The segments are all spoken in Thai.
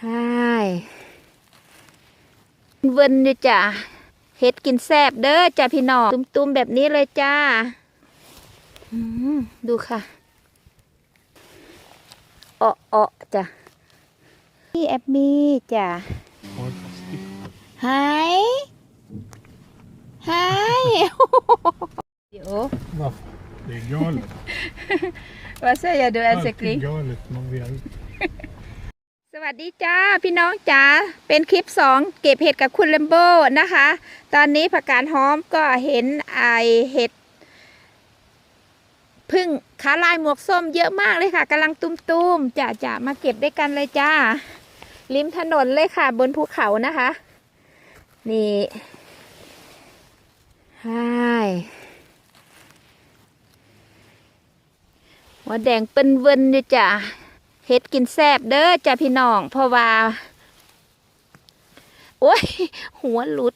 ใช่เวินเลยจ้ะเฮ็ดกินแซบเด้อจ้ะพี่น้องตุ้มๆแบบนี้เลยจ้าอืมดูค่ะเอะเอะจ้ะนี่แอปมี่จ้ะ Oj, stick. หายหายเดี๋ยว Va? Det är galet. vad säger du Allt är älskling galet man vill. สวัสดีจ้าพี่น้องจ้าเป็นคลิปสองเก็บเห็ดกับคุณเลมโบนะคะ ตอนนี้ผักกาดหอมก็เห็นไอเห็ดพึ่งขาลายหมวกส้มเยอะมากเลยค่ะกำลังตุ้มๆจะจะมาเก็บด้วยกันเลยจ้า ริมถนนเลยค่ะ บนภูเขานะคะ นี่ใช่หัวแดงเป็นเวินอยู่จ้ะ เฮ็ดกินแซบเด้อจ้ะพี่น้องเพราะว่า โอ้ย หัวหลุด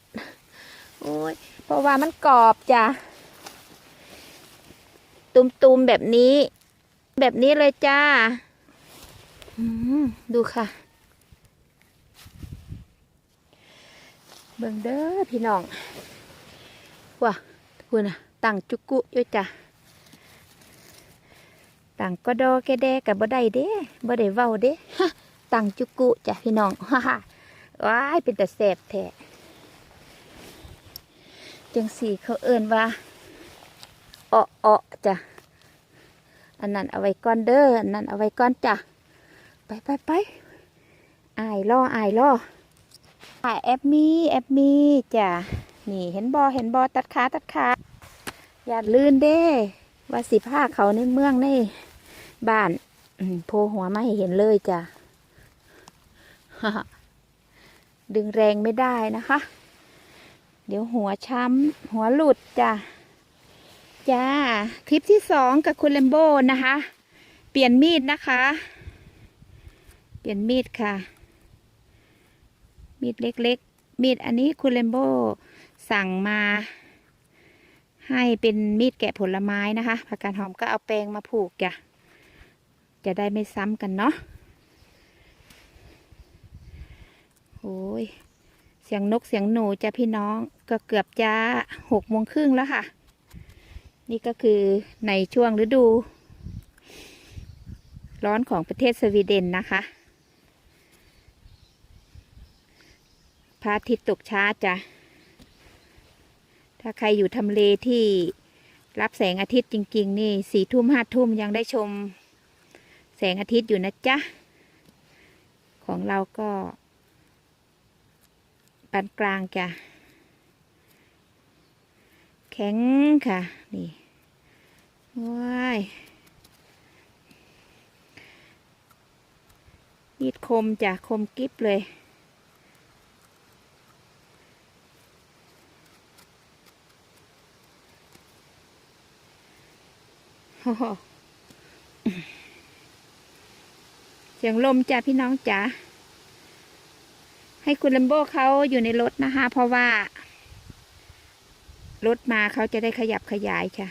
โอ้ย เพราะว่ามันกรอบจ้ะตุมๆแบบนี้ แบบนี้เลยจ้าดูค่ะเบิ่งเด้อพี่น้องว้าคุณนะตั้งจุกุอยู่จ้ะ ต่างก็ดอแกแดกับบ่ได้เด้บ่ได้เว้าเด้ต่างจุกุจ้ะพี่น้องฮ่าฮ่าว้ายเป็นแต่แสบแท้จังสี่เขาเอิ้นว่าเอ้อเอ้อจ้ะอันนั้นเอาไว้ก่อนเด้ออันนั้นเอาไว้ก่อนจ้ะไปไปไปอายล่ออายล่ออ่าแอปมี่แอปมี่จ้ะนี่เห็นบอเห็นบอตัดขาตัดขาอย่าลื่นเด้ ว่าสิผ้าเขาในเมืองในบ้านโผล่หัวมาให้เห็นเลยจ้ะดึงแรงไม่ได้นะคะ เดี๋ยวหัวช้ำหัวหลุดจ้ะจ้า คลิปที่สองกับคุณเลมโบนะคะ เปลี่ยนมีดนะคะ เปลี่ยนมีดค่ะ มีดเล็กๆ มีดอันนี้คุณเลมโบสั่งมา ให้เป็นมีดแกะผลไม้นะคะผักกาดหอมก็เอาแปรงมาผูกจ้ะจะได้ไม่ซ้ำกันเนาะโอ้ยเสียงนกเสียงหนูจ้ะพี่น้องก็เกือบจะหกโมงครึ่งแล้วค่ะ นี่ก็คือในช่วงฤดู ร้อนของประเทศสวีเดนนะคะพระอาทิตย์ตกช้าจ้ะ ถ้าใครอยู่ทำเลที่รับแสงอาทิตย์จริง ๆ นี่สี่ทุ่มห้าทุ่มยังได้ชม แสงอาทิตย์อยู่นะจ๊ะ ของเราก็ปานกลางจ้ะ แข็งค่ะ นี่ว้ายมีดคมจ้ะ คมกริบเลย โอ้โห เสียงลมจ้ะพี่น้องจ๋าให้คุณลัมโบเขาอยู่ในรถนะคะ เพราะว่า รถมาเขาจะได้ขยับขยายค่ะ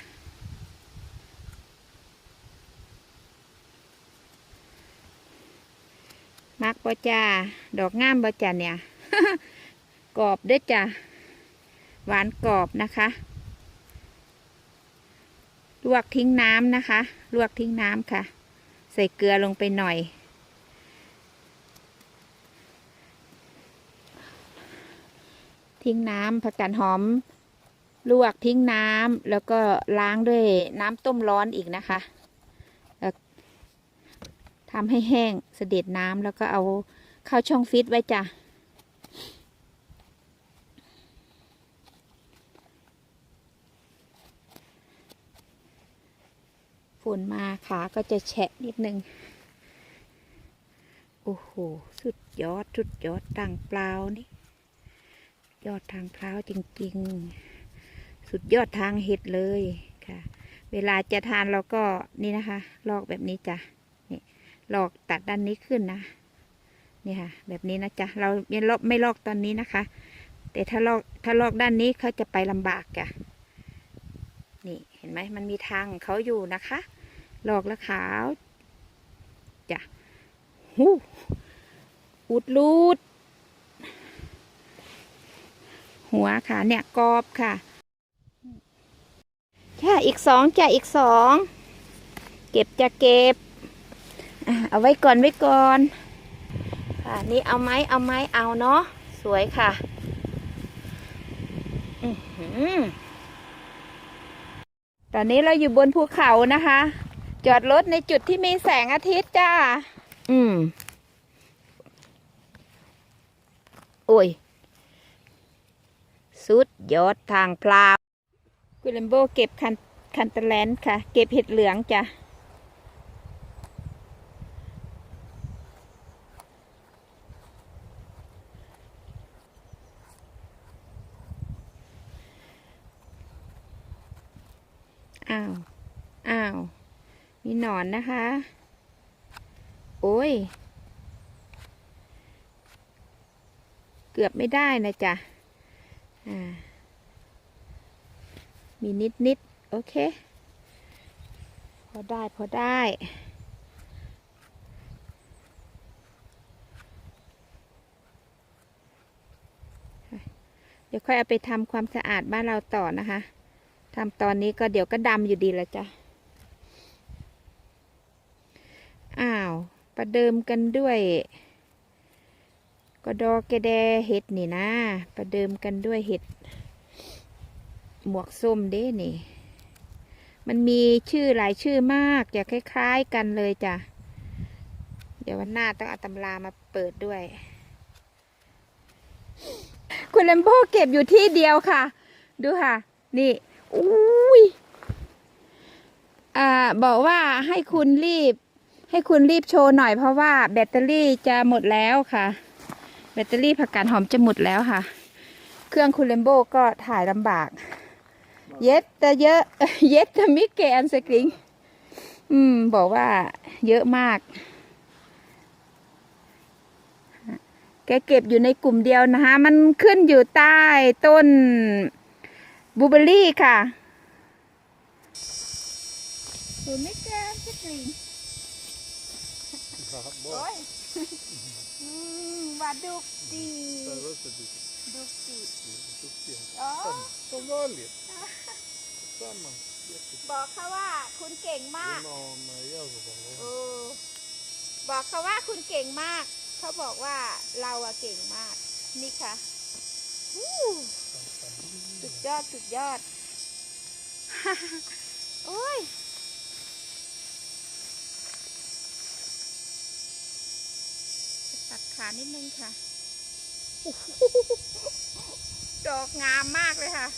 มักบ่จ้าดอกงามบ่จ้าเนี่ยกรอบเด้วยจ้ะหวานกรอบนะคะ ลวกทิ้งน้ำนะคะ ลวกทิ้งน้ำค่ะ ใส่เกลือลงไปหน่อย ทิ้งน้ำผักกาดหอม ลวกทิ้งน้ำแล้วก็ล้างด้วยน้ำต้มร้อนอีกนะคะทำให้แห้งเสด็จน้ำแล้วก็เอาเข้าช่องฟิตไว้จ้ะ ฝนมาขาก็จะแฉะนิดนึง โอ้โห สุดยอด สุดยอดทางเปล่านี่ ยอดทางเปล่าจริง ๆ สุดยอดทางเห็ดเลยค่ะ เวลาจะทานเราก็นี่นะคะ ลอกแบบนี้จ้ะ นี่ ลอกตัดด้านนี้ขึ้นนะ นี่ค่ะ แบบนี้นะจ๊ะ เราไม่ลอกไม่ลอกตอนนี้นะคะ แต่ถ้าลอกถ้าลอกด้านนี้เขาจะไปลำบากจ้ะนี่เห็นไหมมันมีทางเขาอยู่นะคะ หลอกแล้วขาวจ้ะหูอุดรูด หัวค่ะ เนี่ยกรอบค่ะจ้าอีกสองจ้าอีกสอง เก็บจะเก็บเอาไว้ก่อนไว้ก่อน ค่ะนี่เอาไหมเอาไหมเอาเนาะสวยค่ะอือหือตอนนี้เราอยู่บนภูเขานะคะ จอดรถในจุดที่มีแสงอาทิตย์จ้า อืม โอ้ย สุดยอดทางพลาวกุลัมโบเก็บคันคันตะแลนค่ะ เก็บเห็ดเหลืองจ้ะอ้าว อ้าว มีหนอนนะคะ โอ้ย เกือบไม่ได้นะจ๊ะมีนิดนิดๆโอเค พอได้ พอได้เดี๋ยวค่อยเอาไปทำความสะอาดบ้านเราต่อนะคะทำตอนนี้ก็เดี๋ยวก็ดำอยู่ดีแล้วจ้ะ อ้าว ประเดิมกันด้วยก็ดอกแกแดเห็ดนี่นะ ประเดิมกันด้วยเห็ด หมวกส้มเด้นี่ มันมีชื่อหลายชื่อมากอย่าคล้ายๆกันเลยจ้ะ เดี๋ยววันหน้าต้องเอาตำรามาเปิดด้วย คุณเลมโบเก็บอยู่ที่เดียวค่ะ ดูค่ะ นี่ อุ้ยอ่าบอกว่าให้คุณรีบ ให้คุณรีบโชว์หน่อยเพราะว่าแบตเตอรี่จะหมดแล้วค่ะ แบตเตอรี่ผักกาดหอมจะหมดแล้วค่ะ เครื่องคุณเลมโบก็ถ่ายลำบาก เย็ดแต่เยอะเย็ดแต่มิเกอันสกริงอืม บอกว่าเยอะมาก แกเก็บอยู่ในกลุ่มเดียวนะคะ มันขึ้นอยู่ใต้ต้นบูเบอรี่ค่ะดูไม่แกนสกรีน โอ้ยอืมว่าดุกดีดุกดีอ๋อ Som vanligt. Samma. บอกเขาว่าคุณเก่งมาก Genom övergången. เออบอกเขาว่าคุณเก่งมาก เขาบอกว่าเราอะเก่งมาก นี่ค่ะอู้สุดยอด สุดยอด โอ้ย ตัด ขานิดนึงค่ะ ดอกงามมากเลยค่ะ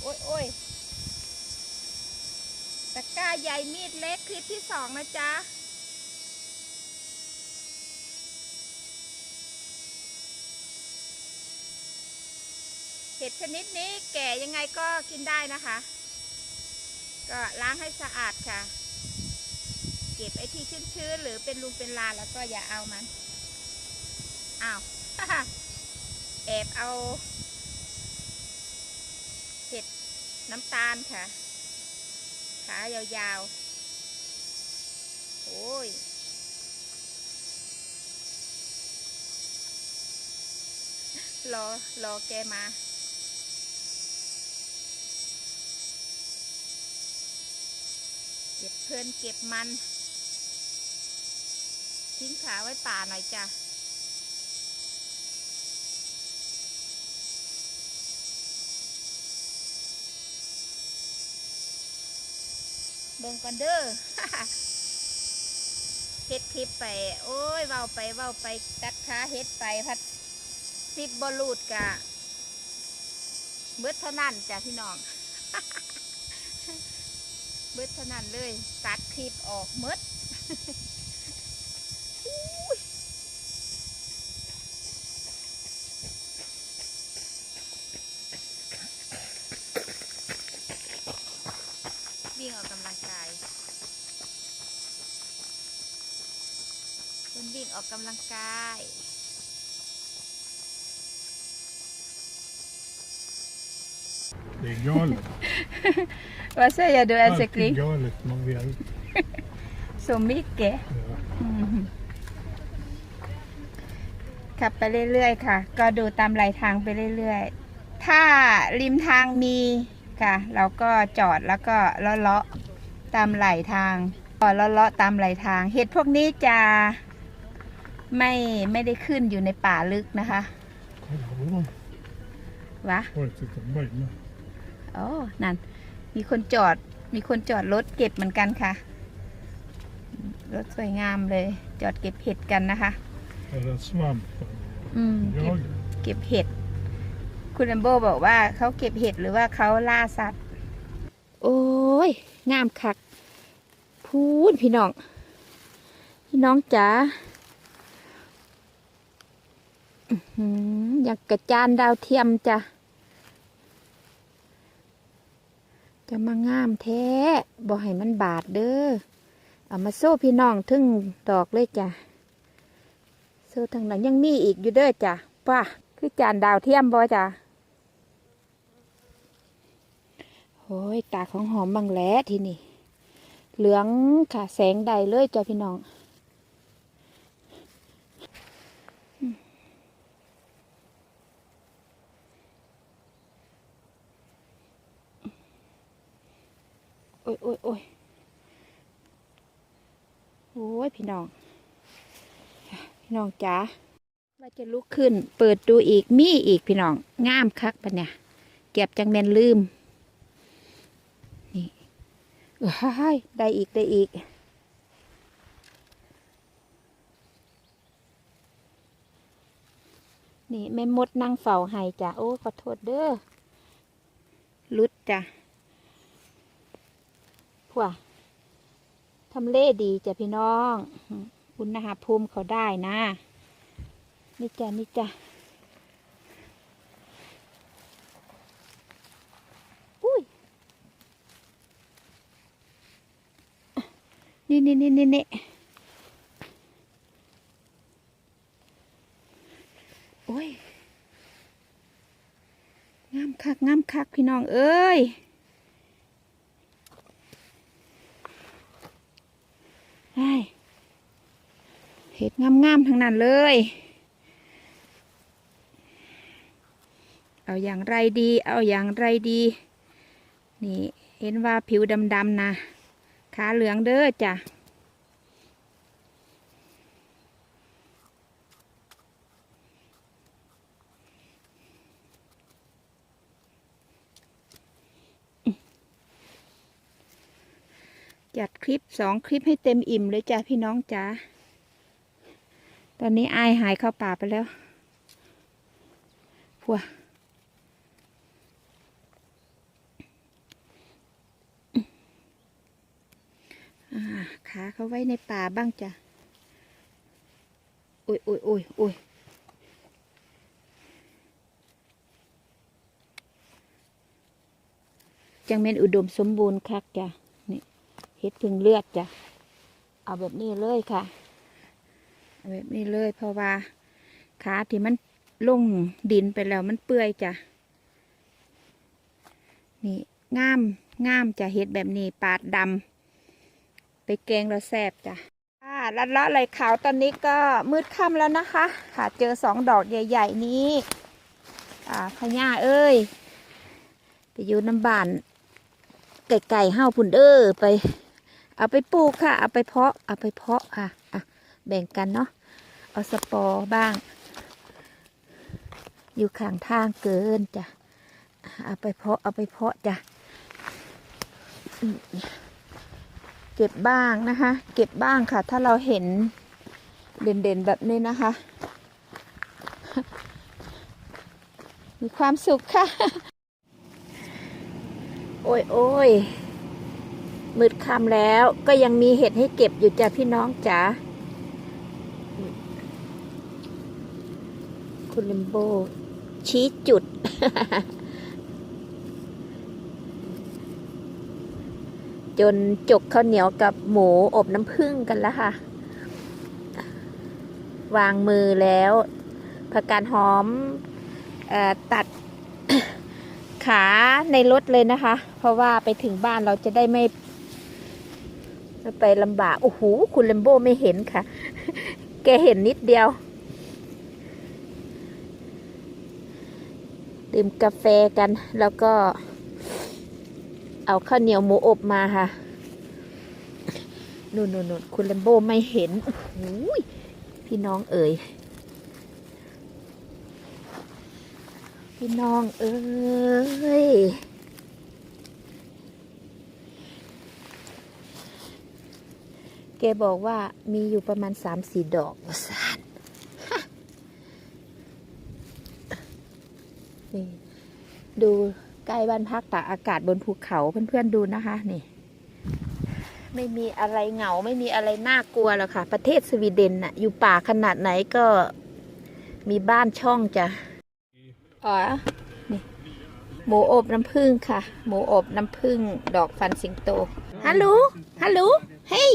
โอ้ยโอ้ยตะกร้าใหญ่มีดเล็กคลิปที่สองนะจ๊ะเห็ดชนิดนี้แก่ยังไงก็กินได้นะคะ ก็ล้างให้สะอาดค่ะ เก็บไอ้ที่ชื้นๆหรือเป็นลุงเป็นลาแล้วก็อย่าเอามัน อ้าวแอบเอา เห็ดน้ำตาลค่ะ ขายาวๆ โอ้ย รอ รอแกมาเก็บเพลินเก็บมัน ทิ้งขาไว้ป่าหน่อยจ้ะ เบิ่งก่อนเด้อเฮ็ดคลิปไป โอ้ยเว้าไปเว้าไปตัดขาเฮ็ดไปพัดซิบบอลูดกะเบิดเท่านั้นจ้ะพี่น้อง เบิดเท่านั้นเลย ตัดคลิปออกเมด อุ้ยวิ่งออกกำลังกายคนวิ่ง ออกกำลังกาย Det är galet. Vad säger du Allt är älskling? galet man vill. Så mycket? Ja. Mm. ขับไปเรื่อยๆค่ะ ก็ดูตามไหลทางไปเรื่อยๆ ถ้าริมทางมีค่ะ เราก็จอดแล้วก็เลาะๆตามไหลทางก็เลาะๆตามไหลทาง เห็ดพวกนี้จะ ไม่ไม่ได้ขึ้นอยู่ในป่าลึกนะคะ Kolla på dem. วะ Oj, titta på mig nu. โอ้นั่น มีคนจอด มีคนจอดรถเก็บเหมือนกันค่ะ รถสวยงามเลย จอดเก็บเห็ดกันนะคะ Är det svamp? อืมเก็บ Jag? เก็บเห็ด คุณแอมโบบอกว่าเขาเก็บเห็ดหรือว่าเขาล่าสัตว์ โอ้ย งามคัก พูดพี่น้อง พี่น้องจ๋า อยากกระจานดาวเทียมจ้ะ จะมางามแท้บ่ให้มันบาดเด้อ เอามาโซ่พี่น้องทึ่งดอกเลยจ้ะ โซ่ทางนั้นยังมีอีกอยู่เด้อจ้ะป้าคือจานดาวเทียมบ่จ้ะโอ้ยตาของหอมบางแหล้ทีนี่ เหลืองค่ะแสงใดเลยจ้ะพี่น้อง โอ้ยโอ้ยโอ้ยโอ้ยพี่น้อง พี่น้องจ๋าว่าจะลุกขึ้น เปิดดูอีกมีอีกพี่น้องงามคักปะเนี่ยเก็บจังแมนลืม นี่ว้ายได้อีกได้อีกนี่แม่มดนั่งเฝ้าให้จ้ะโอ้ขอโทษเด้อลุดจ้ะ พวกทำเลดีจ้ะพี่น้อง อุณหภูมิเขาได้นะ นี่จ้ะนี่จ้ะอุ้ย นี่นี่นี่นี่นี่โอ้ย งามคักงามคักพี่น้องเอ้ย ไอ้เห็ด งามๆทั้งนั้นเลย เอาอย่างไรดี เอาอย่างไรดี นี่เห็นว่าผิวดำๆนะขาเหลืองเด้อจ้ะจัดคลิปสองคลิปให้เต็มอิ่มเลยจ้ะพี่น้องจ๋า ตอนนี้อายหายเข้าป่าไปแล้วพัวขาเขาไว้ในป่าบ้างจ้ะโอ้ยโอ้ยโอ้ยโอ้ยจังเมนอุดมสมบูรณ์คักจ้ะ นี่เฮ็ดพึ่งเลือดจ้ะ เอาแบบนี้เลยค่ะ แบบนี้เลยเพราะว่าขาที่มันลงดินไปแล้วมันเปื่อยจ้ะ นี่งามงามจะเฮ็ดแบบนี้ปาดดำไปแกงแล้วแซบจ้ะอ่าลัดละไหลขาวตอนนี้ก็มืดค่ำแล้วนะคะค่ะเจอสองดอกใหญ่ ๆ นี้อ่าพญาเอ้ย ไปอยู่น้ำบานไก่ไก่ห้าวพุ่นเด้อไป เอาไปปลูกค่ะ เอาไปเพาะ เอาไปเพาะค่ะอะแบ่งกันเนาะ เอาสปอร์บ้าง อยู่ข้างทางเกินจ้ะเอาไปเพาะเอาไปเพาะจ้ะเก็บบ้างนะคะ เก็บบ้างค่ะ ถ้าเราเห็นเด่นๆแบบนี้นะคะ มีความสุขค่ะ โอ้ยโอ้ยมืดค่ำแล้วก็ยังมีเห็ดให้เก็บอยู่จ้ะพี่น้องจ๋า คุณลิมโบ ชี้จุด จนจกข้าวเหนียวกับหมูอบน้ำผึ้งกันแล้วค่ะ วางมือแล้วผักกาดหอมออตัดขาในรถเลยนะคะ เพราะว่าไปถึงบ้านเราจะได้ไม่ไม่ไปลำบาก โอ้โห คุณเลมโบไม่เห็นค่ะ แกเห็นนิดเดียว ดื่มกาแฟกัน แล้วก็ เอาข้าวเหนียวหมูอบมาค่ะนู่นนู่นนู่นคุณแลมโบไม่เห็นพี่น้องเอ๋ยพี่น้องเอ้ย แกบอกว่ามีอยู่ประมาณสามสี่ดอกว่าสา นี่ดูใกล้บ้านพักตากอากาศบนภูเขาเพื่อนๆดูนะคะ นี่ ไม่มีอะไรเหงาไม่มีอะไรน่ากลัวหรอกค่ะ ประเทศสวีเดนน่ะ อยู่ป่าขนาดไหนก็มีบ้านช่องจ้ะอ๋อนี่หมูอบน้ำผึ้งค่ะ หมูอบน้ำผึ้งดอกฟันสิงโตฮัลโหลฮัลโหลเฮ้ย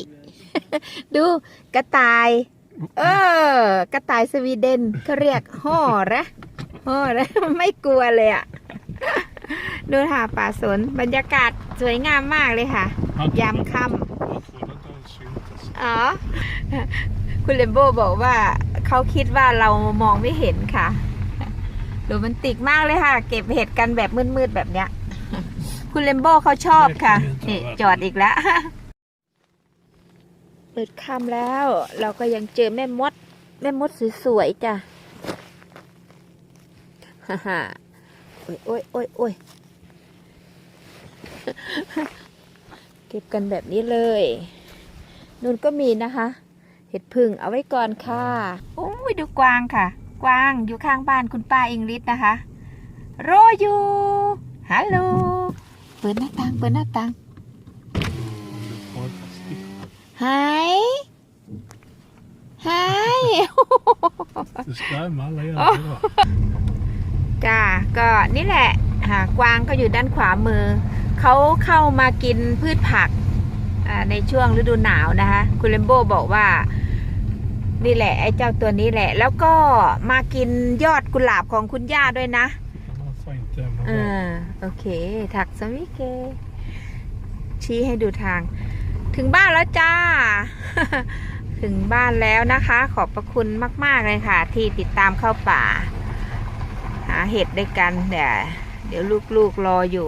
ดูกระต่าย เออ กระต่ายสวีเดนเขาเรียกห่อระ ห่อระไม่กลัวเลยอะ่ะ ดูค่ะป่าสนบรรยากาศสวยงามมากเลยค่ะ ยามค่ำ Jag tror att det är synt. อ๋อ คุณเลมโบบอกว่าเขาคิดว่าเรามองไม่เห็นค่ะโรแมนติกมากเลยค่ะ เก็บเห็ดกันแบบมืดๆแบบเนี้ย คุณเลมโบเขาชอบค่ะนี่จอดอีกแล้วเปิดค่ำแล้ว เราก็ยังเจอแม่มด แม่มดสวยๆจ้ะ ฮ่าฮ่าโอ้ยโอ้ยโอ้ยโอ้ยเก็บกันแบบนี้เลยนุ่นก็มีนะคะ เห็ดพึ่งเอาไว้ก่อนค่ะโอ้ยดูกวางค่ะ กวางอยู่ข้างบ้านคุณป้าอิงลิศนะคะ โรอยู่ฮัลโหลเปิดหน้าต่างเปิดหน้าต่าง Har ett stick. หายหาย Det skrämmer alla er. Åh. Andra. จ้าก็นี่แหละหากวางก็อยู่ด้านขวามือ เขาเข้ามากินพืชผักอ่าในช่วงฤดูหนาวนะคะ คุณเลมโบบอกว่า นี่แหละไอ้เจ้าตัวนี้แหละ แล้วก็มากินยอดกุหลาบของคุณย่าด้วยนะ Man får inte ämna อ่ vara. าโอเค ถักสมิเก ชี้ให้ดูทาง ถึงบ้านแล้วจ้า ถึงบ้านแล้วนะคะ ขอบพระคุณมาก ๆ เลยค่ะ ที่ติดตามเข้าป่าหา เห็ดด้วยกันเดี๋ยวเดี๋ยวลูกๆรออยู่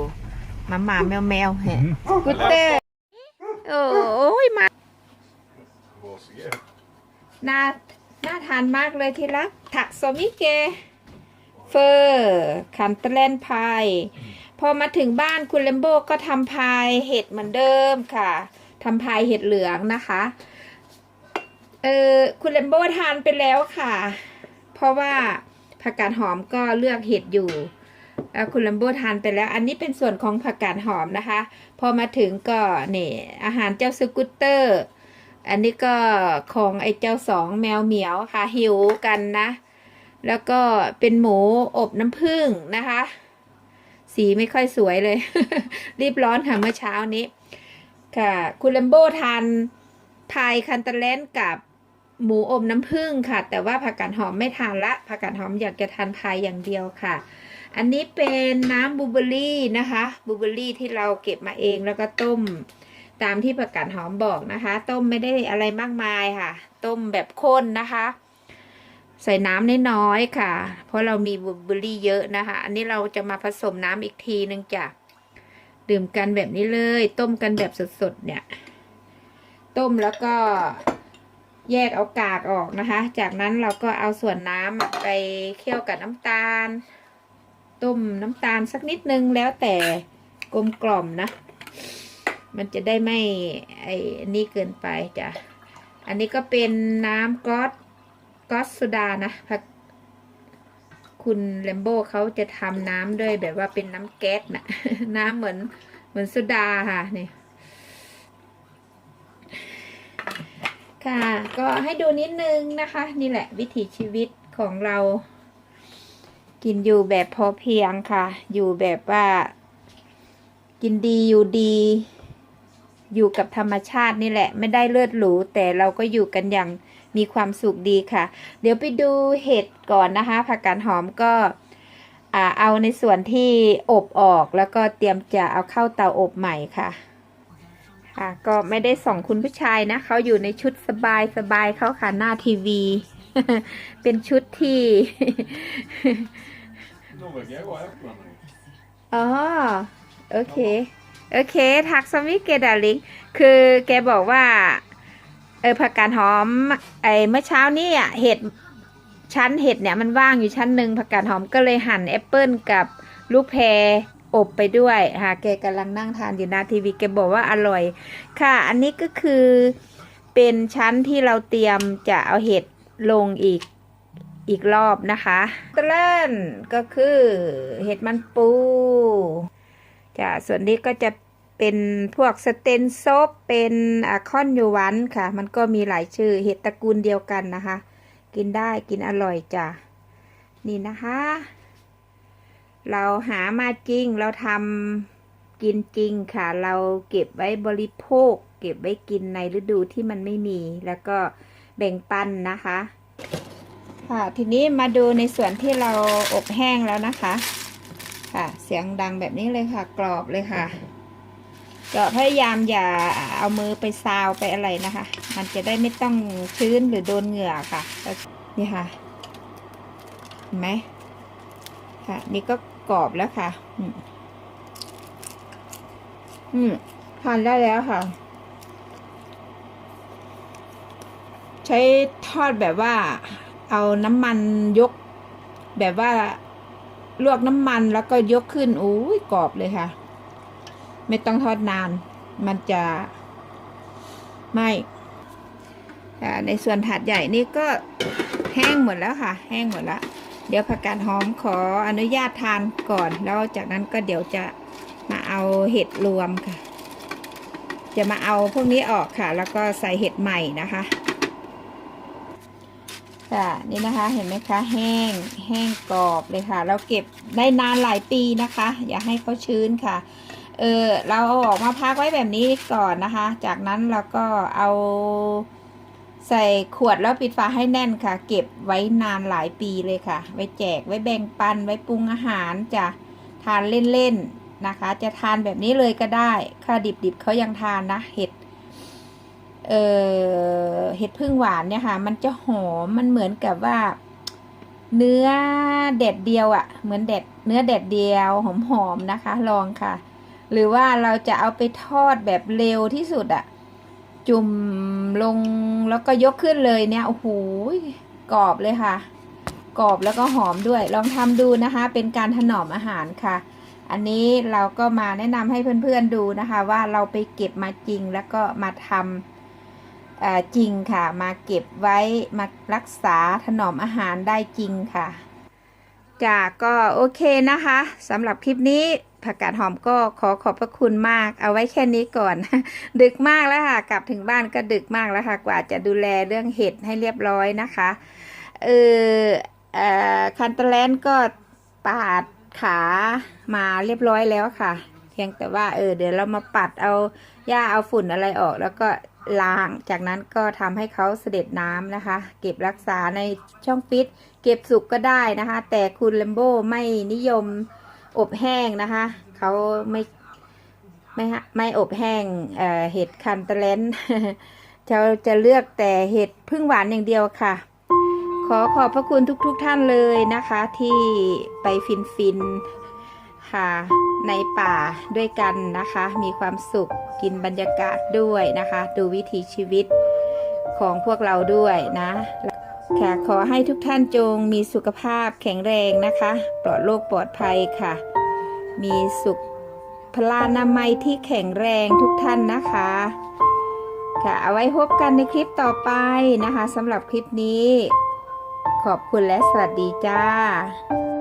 หมาหมาแมวแมวๆเห็น Mm. กุตเตอร์โอ้ยมาน่าน่าทานมากเลยที่รักถักสมิเกเฟอร์คันเตเลนพายพอมาถึงบ้านคุณเลมโบก็ทำพายเห็ดเหมือนเดิมค่ะทำพายเห็ดเหลืองนะคะเออคุณเลมโบทานไปแล้วค่ะ เพราะว่า ผักกาดหอมก็เลือกเห็ดอยู่คุณเลมโบทานไปแล้ว อันนี้เป็นส่วนของผักกาดหอมนะคะ พอมาถึงก็เนี่อาหารเจ้าสกูตเตอร์ อันนี้ก็ของไอ้เจ้าสองแมวเหมียวค่ะหิวกันนะ แล้วก็เป็นหมูอบน้ำผึ้งนะคะ สีไม่ค่อยสวยเลย รีบร้อนค่ะเมื่อเช้านี้ ค่ะ คุณเลมโบทานพายคันตะเลนกับ หมูอบน้ำผึ้งค่ะ แต่ว่าผักกาดหอมไม่ทานละผักกาดหอมอยากจะทานพายอย่างเดียวค่ะ อันนี้เป็นน้ำบูเบอรี่นะคะบูเบอรี่ที่เราเก็บมาเองแล้วก็ต้ม ตามที่ผักกาดหอมบอกนะคะ ต้มไม่ได้อะไรมากมายค่ะ ต้มแบบข้นนะคะ ใส่น้ำน้อยๆค่ะ เพราะเรามีบูเบอร์รี่เยอะนะคะ อันนี้เราจะมาผสมน้ำอีกทีนึงจ้ะดื่มกันแบบนี้เลย ต้มกันแบบสดๆเนี่ย ต้มแล้วก็ แยกเอากากออกนะคะ จากนั้นเราก็เอาส่วนน้ำไปเคี่ยวกับน้ำตาล ต้มน้ำตาลสักนิดนึงแล้วแต่กลมกล่อมนะ มันจะได้ไม่ไอ้นี่เกินไปจ้ะ อันนี้ก็เป็นน้ำก๊อตก๊อตโซดานะพักคุณแลมโบเขาจะทำน้ำด้วยแบบว่าเป็นน้ำแก๊สนะน้ำเหมือนเหมือนโซดาค่ะนี่ ค่ะ ก็ให้ดูนิดนึงนะคะ นี่แหละวิถีชีวิตของเรา กินอยู่แบบพอเพียงค่ะ อยู่แบบว่า กินดีอยู่ดี อยู่กับธรรมชาตินี่แหละ ไม่ได้เลือดหรูแต่เราก็อยู่กันอย่างมีความสุขดีค่ะ เดี๋ยวไปดูเห็ดก่อนนะคะผักกาดหอมก็เอาในส่วนที่อบออกแล้วก็เตรียมจะเอาเข้าเตาอบใหม่ค่ะ ค่ะ ก็ไม่ได้ส่องคุณผู้ชายนะเขาอยู่ในชุดสบายสบายเขาค่ะหน้าทีวี เป็นชุดที่อ๋อโอเค โอเค ทักสมิเกดาลิงคือแกบอกว่า เออผักกาดหอม ไอเมื่อเช้านี่อะเห็ดชั้นเห็ดเนี่ยมันว่างอยู่ชั้นหนึ่งผักกาดหอมก็เลยหั่นแอปเปิลกับลูกแพร อบไปด้วยค่ะแกกำลังนั่งทานอยู่หน้าทีวีแกบอกว่าอร่อย ค่ะ อันนี้ก็คือเป็นชั้นที่เราเตรียมจะเอาเห็ดลงอีกอีกรอบนะคะตะเล่นก็คือเห็ดมันปูจะส่วนนี้ก็จะเป็นพวกสเตนซบเป็นอะคอนยูวันค่ะ มันก็มีหลายชื่อเห็ดตระกูลเดียวกันนะคะ กินได้กินอร่อยจ้ะนี่นะคะ เราหามาจริง เราทำกินจริงค่ะ เราเก็บไว้บริโภค เก็บไว้กินในฤดูที่มันไม่มี แล้วก็แบ่งปันนะคะ ค่ะ ทีนี้มาดูในส่วนที่เราอบแห้งแล้วนะคะ ค่ะ เสียงดังแบบนี้เลยค่ะ กรอบเลยค่ะก็พยายามอย่าเอามือไปซาวไปอะไรนะคะ มันจะได้ไม่ต้องชื้นหรือโดนเหงื่อค่ะ นี่ค่ะ เห็นไหมค่ะ นี่ก็ กรอบแล้วค่ะ อืมทานได้แล้วค่ะ ใช้ทอดแบบว่า เอาน้ำมันยก แบบว่าลวกน้ำมันแล้วก็ยกขึ้นโอ้ยกรอบเลยค่ะ ไม่ต้องทอดนาน มันจะไม่ในส่วนถาดใหญ่นี่ก็แห้งหมดแล้วค่ะ แห้งหมดแล้ว เดี๋ยวผักกาดหอมขออนุญาตทานก่อน แล้วจากนั้นก็เดี๋ยวจะมาเอาเห็ดรวมค่ะ จะมาเอาพวกนี้ออกค่ะ แล้วก็ใส่เห็ดใหม่นะคะ ค่ะนี่นะคะเห็นไหมคะแห้งแห้งกรอบเลยค่ะ เราเก็บได้นานหลายปีนะคะ อย่าให้เขาชื้นค่ะเออเราเอาออกมาพักไว้แบบนี้ก่อนนะคะ จากนั้นเราก็เอา ใส่ขวดแล้วปิดฝาให้แน่นค่ะ เก็บไว้นานหลายปีเลยค่ะ ไว้แจกไว้แบ่งปัน ไว้ปรุงอาหารจะทานเล่นๆนะคะ จะทานแบบนี้เลยก็ได้ค่ะดิบๆเขายังทานนะเห็ดเออเห็ดพึ่งหวานเนี่ยค่ะ มันจะหอมมันเหมือนกับว่า เนื้อแดดเดียวอะ่ะ เหมือนแดดเนื้อแดดเดียวหอมๆนะคะ ลองค่ะ หรือว่าเราจะเอาไปทอดแบบเร็วที่สุดอะ่ะ จุ่มลงแล้วก็ยกขึ้นเลยเนี่ยโอ้โหกรอบเลยค่ะ กรอบแล้วก็หอมด้วย ลองทำดูนะคะ เป็นการถนอมอาหารค่ะ อันนี้เราก็มาแนะนำให้เพื่อนๆดูนะคะ ว่าเราไปเก็บมาจริงแล้วก็มาทำจริงค่ะ มาเก็บไว้มารักษาถนอมอาหารได้จริงค่ะจ้าก็โอเคนะคะสำหรับคลิปนี้ ผักกาดหอมก็ขอขอบพระคุณมาก เอาไว้แค่นี้ก่อน ดึกมากแล้วค่ะ กลับถึงบ้านก็ดึกมากแล้วค่ะ กว่าจะดูแลเรื่องเห็ดให้เรียบร้อยนะคะ เออเอ่อคันตะแลนก็ปาดขามาเรียบร้อยแล้วค่ะ เพียงแต่ว่าเออเดี๋ยวเรามาปัดเอาหญ้าเอาฝุ่นอะไรออก แล้วก็ล้าง จากนั้นก็ทำให้เขาเสด็จน้ำนะคะ เก็บรักษาในช่องฟิต เก็บสุกก็ได้นะคะ แต่คุณเลมโบไม่นิยม อบแห้งนะคะเขาไม่ไม่ไม่อบแห้งเเห็ดคันตะเลนจะจะเลือกแต่เห็ดพึ่งหวานอย่างเดียวค่ะ ขอขอบพระคุณทุกๆทท่านเลยนะคะ ที่ไปฟินฟินค่ะ ในป่าด้วยกันนะคะ มีความสุขกินบรรยากาศด้วยนะคะ ดูวิถีชีวิตของพวกเราด้วยนะ ค่ะขอให้ทุกท่านจงมีสุขภาพแข็งแรงนะคะ ปลอดโรคปลอดภัยค่ะ มีสุขพลานามัยที่แข็งแรงทุกท่านนะคะ ค่ะเอาไว้พบกันในคลิปต่อไปนะคะสำหรับคลิปนี้ ขอบคุณและสวัสดีจ้า